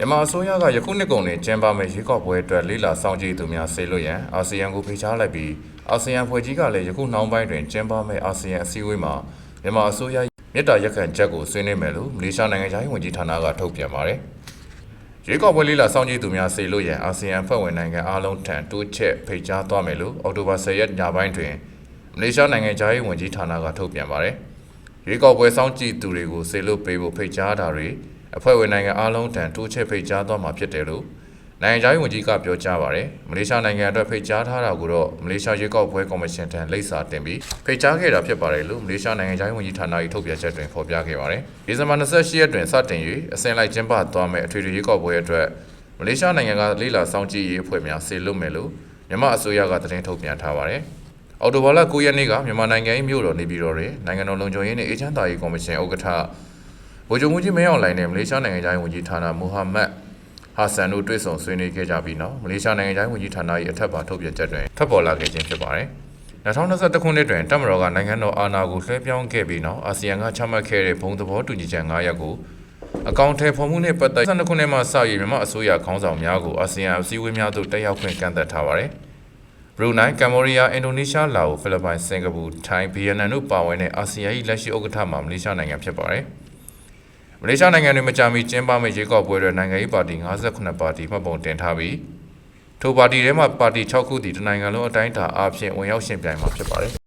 မြန်မာအစိုးရကယခုနှစ်ကုန်တွင်ကျင်းပမယ့်ရွေးကောက်ပွဲအတွက်လေးလာစောင့်ကြည့်သူများဆေလွတ်ရန်အာဆီယံကိုဖိတ်ကြားလိုက်ပြီးအာဆီယံဖွဲ့ကြီးကလည်းယခုနှောင်းပိုင်းတွင်ကျင်းပမယ့်အာဆီယံအစည်းအဝေးမှာမြန်မာအစိုးရမြစ်တာရက်ခံချက်ကိုဆွေးနွေးမယ်လို့မလေးရှားနိုင်ငံခြားရေးဝန်ကြီးဌာနကထုတ်ပြန်ပါတယ်။ရွေးကောက်ပွဲလေးလာစောင့်ကြည့်သူများဆေလွတ်ရန်အာဆီယံဖွဲ့ဝင်နိုင်ငံအားလုံးထံတိုးချက်ဖိတ်ကြားသွားမယ်လို့အောက်တိုဘာ10ရက်ညပိုင်းတွင်မလေးရှားနိုင်ငံခြားရေးဝန်ကြီးဌာနကထုတ်ပြန်ပါတယ်။ရွေးကောက်ပွဲစောင့်ကြည့်သူတွေကိုဆေလွတ်ပေးဖို့ဖိတ်ကြားတာတွေ အဖွဲ့ဝင်နိုင်ငံအားလုံးတန်တိုးချက်ဖိတ်ကြားသွားမှာဖြစ်တယ်လို့နိုင်ငံခြားရေးဝန်ကြီးကပြောကြားပါတယ်။မလေးရှားနိုင်ငံအတွက်ဖိတ်ကြားထားတာကိုတော့မလေးရှားရွေးကောက်ပွဲကော်မရှင်ထံလိပ်စာတင်ပြီးဖိတ်ကြားခဲ့တာဖြစ်ပါတယ်လို့မလေးရှားနိုင်ငံခြားရေးဝန်ကြီးဌာန၏ထုတ်ပြန်ချက်တွင်ဖော်ပြခဲ့ပါတယ်။ဒီဇင်ဘာ28ရက်တွင်စတင်၍အစဉ်လိုက်ကျင်းပသွားမယ့်အထွေထွေရွေးကောက်ပွဲအတွက်မလေးရှားနိုင်ငံကလေးလာစောင့်ကြည့်ရေးအဖွဲ့များဆေလွတ်မယ်လို့မြန်မာအစိုးရကသတင်းထုတ်ပြန်ထားပါတယ်။အော်တိုဘာလ9ရက်နေ့ကမြန်မာနိုင်ငံ၏မြို့တော်နေပြည်တော်တွင်နိုင်ငံတော်လုံခြုံရေးနှင့်အေဂျင့်တာရေးကော်မရှင်ဥက္ကဋ္ဌ ဗိုလ်ချုပ်မှုကြီးမင်းအောင်လှိုင်နှင့်မလေးရှားနိုင်ငံသားရေးဝန်ကြီးဌာနမိုဟာမက်ဟာဆန်တို့တွေ့ဆုံဆွေးနွေးခဲ့ကြပြီးနောက်မလေးရှားနိုင်ငံသားရေးဝန်ကြီးဌာန၏အထက်ပါထုတ်ပြန်ချက်တွင်ထပ်ပေါ်လာခဲ့ခြင်းဖြစ်ပါတယ်။2021ခုနှစ်တွင်တပ်မတော်ကနိုင်ငံတော်အာဏာကိုလွှဲပြောင်းခဲ့ပြီးနောက်အာဆီယံကချမှတ်ခဲ့တဲ့ဘုံသဘောတူညီချက်9ရပ်ကိုအကောင့်ထဲဖော်မှုနှင့်ပတ်သက်12ခုနှစ်မှစ၍မြန်မာအစိုးရခေါင်းဆောင်များကိုအာဆီယံအစည်းအဝေးများသို့တက်ရောက်ခွင့်ကန့်သတ်ထားပါတယ်။ဘရူနိုင်းကမ်ဘောဒီးယားအင်ဒိုနီးရှားလာအိုဖိလစ်ပိုင်စင်ကာပူထိုင်းဗီယက်နမ်တို့ပါဝင်တဲ့အာဆီယံ၏လက်ရှိဥက္ကဋ္ဌမှာမလေးရှားနိုင်ငံဖြစ်ပါတယ်။ မလေးရှားနိုင်ငံတွင်မကြာမီကျင်းပမယ့်ရွေးကောက်ပွဲတွေနိုင်ငံရေးပါတီ58ပါတီမှတ်ပုံတင်ထားပြီးထိုပါတီထဲမှပါတီ6ခုတည်တနိုင်ငံလုံးအတိုင်းအတာအားဖြင့်ဝင်ရောက်ရှင်ပြိုင်မှာဖြစ်ပါတယ်